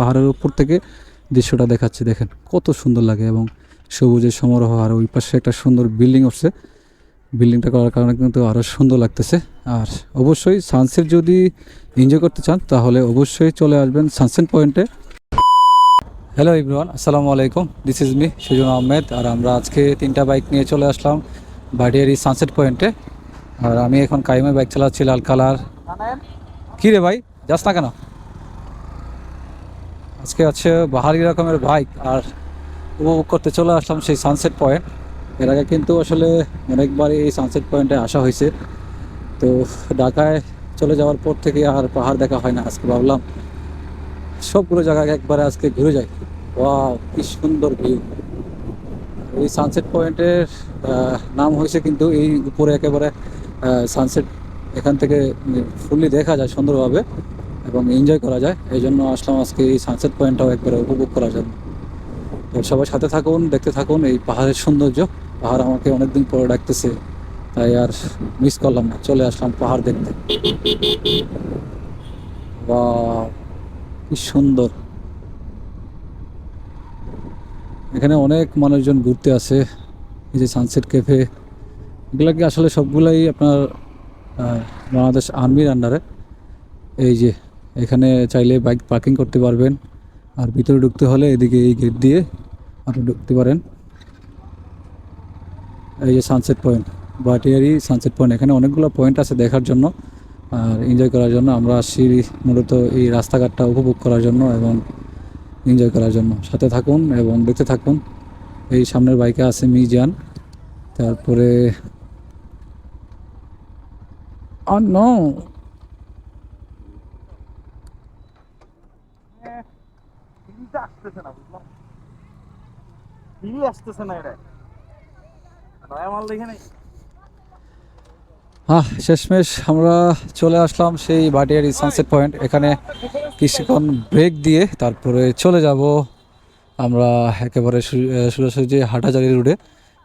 পাহাড়ের উপর থেকে দৃশ্যটা দেখাচ্ছি দেখেন। কত সুন্দর লাগে এবং সবুজের সমারোহ আর ওই পাশে একটা সুন্দর বিল্ডিং উঠছে। বিল্ডিংটা করার কারণে কিন্তু আরও সুন্দর লাগতেছে। আর অবশ্যই সানসেট যদি এনজয় করতে চান তাহলে অবশ্যই চলে আসবেন সানসেট পয়েন্টে হ্যালো ইব্রান আসসালামু আলাইকুম। This is me Sujon Ahmed আর আমরা আজকে তিনটা বাইক নিয়ে চলে আসলাম বাডিয়ারি সানসেট পয়েন্টে আর আমি এখন কাইমে বাইক চালাচ্ছি লাল কালার। কী রে ভাই? যাস না কেন? আজকে আছে বাহারি রকমের বাইক আর উপভোগ করতে চলে আসলাম সেই সানসেট পয়েন্ট এর আগে কিন্তু আসলে অনেকবার এই সানসেট পয়েন্টে আসা হয়েছে। তো ঢাকায় চলে যাওয়ার পর থেকে আর পাহাড় দেখা হয় না, আজকে ভাবলাম সবগুলো জায়গায় একবারে আজকে ঘুরে যাই। ওয়াও কি সুন্দর ভিউ এই সানসেট পয়েন্টের নাম হয়েছে কিন্তু এই উপরে একেবারে সানসেট এখান থেকে ফুললি দেখা যায় সুন্দরভাবে। এবং এনজয় করা যায়। এই জন্য আসলাম আজকে এই সানসেট পয়েন্টটাও একবারে উপভোগ করার জন্য। তো সবাই সাথে থাকুন, দেখতে থাকুন এই পাহাড়ের সৌন্দর্য। পাহাড় আমাকে অনেকদিন পরে ডাকতেছে, তাই আর মিস করলাম না। চলে আসলাম পাহাড় দেখতে। বা কি সুন্দর। এখানে অনেক মানুষজন ঘুরতে আসে, এই যে সানসেট ক্যাফে এগুলা কি আসলে সবগুলাই আপনার বাংলাদেশ আর্মির আন্ডারে এই যে এখানে চাইলে বাইক পার্কিং করতে পারবেন। আর ভিতরে ঢুকতে হলে এদিকে এই গেট দিয়ে আপনি ঢুকতে পারেন। এই যে sunset point Batiyari sunset point এখানে অনেকগুলো পয়েন্ট আছে দেখার জন্য। আর এনজয় করার জন্য আমরা আসছি মূলত এই রাস্তাঘাটটা উপভোগ করার জন্য এবং এনজয় করার জন্য। সাথে থাকুন এবং দেখতে থাকুন। এই সামনের বাইকে আছে মিজান। তারপরে Oh no! হ্যাঁ শেষমেশ আমরা চলে আসলাম সেই বাটিয়ারি সানসেট পয়েন্ট এখানে কিছুক্ষণ ব্রেক দিয়ে তারপরে চলে যাব আমরা একেবারে সোজাসুজি হাটাজারি রোডে।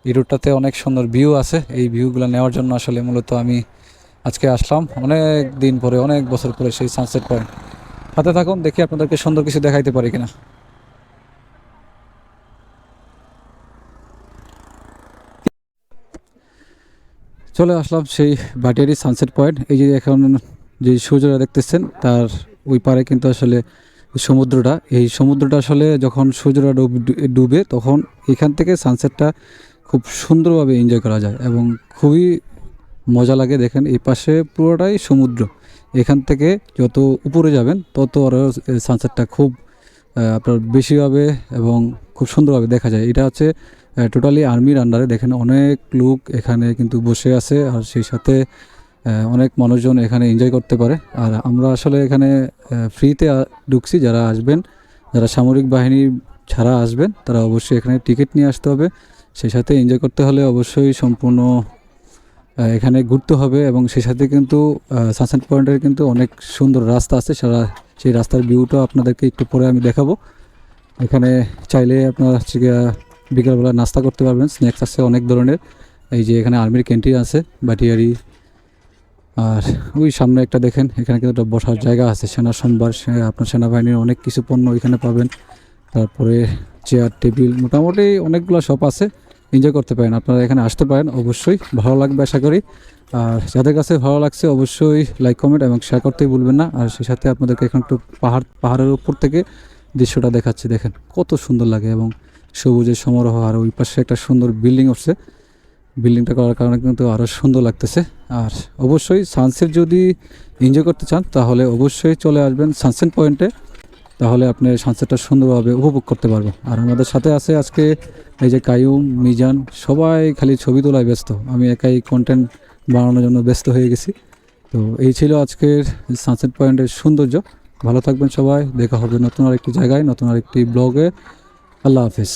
এই রুটটাতে অনেক সুন্দর ভিউ আছে। এই ভিউগুলো নেওয়ার জন্য আসলে মূলত আমি আজকে আসলাম। অনেক দিন পরে, অনেক বছর পরে সেই সানসেট পয়েন্ট হাতে থাকুন, দেখি আপনাদেরকে সুন্দর কিছু দেখাইতে পারি কিনা। চলে আসলাম সেই বাটিয়ারি সানসেট পয়েন্ট এই যে এখন যে সূর্যটা দেখতেছেন, তার ওই পারে কিন্তু আসলে সমুদ্রটা। এই সমুদ্রটা আসলে যখন সূর্যটা ডুব- তখন এখান থেকে সানসেটটা খুব সুন্দরভাবে এনজয় করা যায় এবং খুবই মজা লাগে। দেখেন, এই পাশে পুরোটাই সমুদ্র। এখান থেকে যত উপরে যাবেন, তত আরও সানসেটটা খুব আপনার বেশিভাবে এবং খুব সুন্দরভাবে দেখা যায়। এটা হচ্ছে টোটালি আর্মির আন্ডারে দেখেন অনেক লোক এখানে কিন্তু বসে আছে আর সেই সাথে অনেক মানুষজন এখানে এনজয় করতে পারে। আর আমরা আসলে এখানে ফ্রিতে ঢুকছি। যারা আসবেন, যারা সামরিক বাহিনী ছাড়া আসবেন, তারা অবশ্যই এখানে টিকিট নিয়ে আসতে হবে। সেই সাথে এনজয় করতে হলে অবশ্যই সম্পূর্ণ এখানে ঘুরতে হবে এবং সেই সাথে কিন্তু সানসেট পয়েন্টের কিন্তু অনেক সুন্দর রাস্তা আছে। সারা সেই রাস্তার ভিউটা আপনাদেরকে একটু পরে আমি দেখাবো। এখানে চাইলে আপনারা হচ্ছে বিকালবেলা নাস্তা করতে পারবেন। স্ন্যাক্স আছে অনেক ধরনের। এই যে এখানে আর্মির ক্যান্টিন আছে, বাটিয়ারি। আর ওই সামনে একটা দেখেন, এখানে কিন্তু একটা বসার জায়গা আছে। সেনা সোমবার আপনার সেনাবাহিনীর অনেক কিছু পণ্য এখানে পাবেন। তারপরে চেয়ার টেবিল মোটামুটি অনেকগুলো শপ আছে। এনজয় করতে পারেন। আপনারা এখানে আসতে পারেন, অবশ্যই। ভালো লাগবে, আশা করি। আর যাদের কাছে ভালো লাগছে, অবশ্যই লাইক কমেন্ট এবং শেয়ার করতেই ভুলবেন না। আর সেই সাথে আপনাদেরকে এখন একটু পাহাড়, পাহাড়ের উপর থেকে দৃশ্যটা দেখাচ্ছি। দেখেন, কত সুন্দর লাগে এবং সবুজের সমারোহ আর ওই পাশে একটা সুন্দর বিল্ডিং উঠছে। বিল্ডিংটা করার কারণে কিন্তু আরও সুন্দর লাগতেছে। আর অবশ্যই সানসেট যদি এনজয় করতে চান, তাহলে অবশ্যই চলে আসবেন সানসেট পয়েন্টে তাহলে আপনি সানসেটটা সুন্দরভাবে উপভোগ করতে পারবেন। আর আমাদের সাথে আছে আজকে এই যে কায়ুম, মিজান, সবাই খালি ছবি তোলায় ব্যস্ত। আমি একাই কন্টেন্ট বানানোর জন্য ব্যস্ত হয়ে গেছি। তো এই ছিল আজকের সানসেট পয়েন্টের সৌন্দর্য। ভালো থাকবেন সবাই। দেখা হবে নতুন আরেকটি জায়গায়, নতুন আরেকটি ব্লগে আল্লাহ হাফিজ।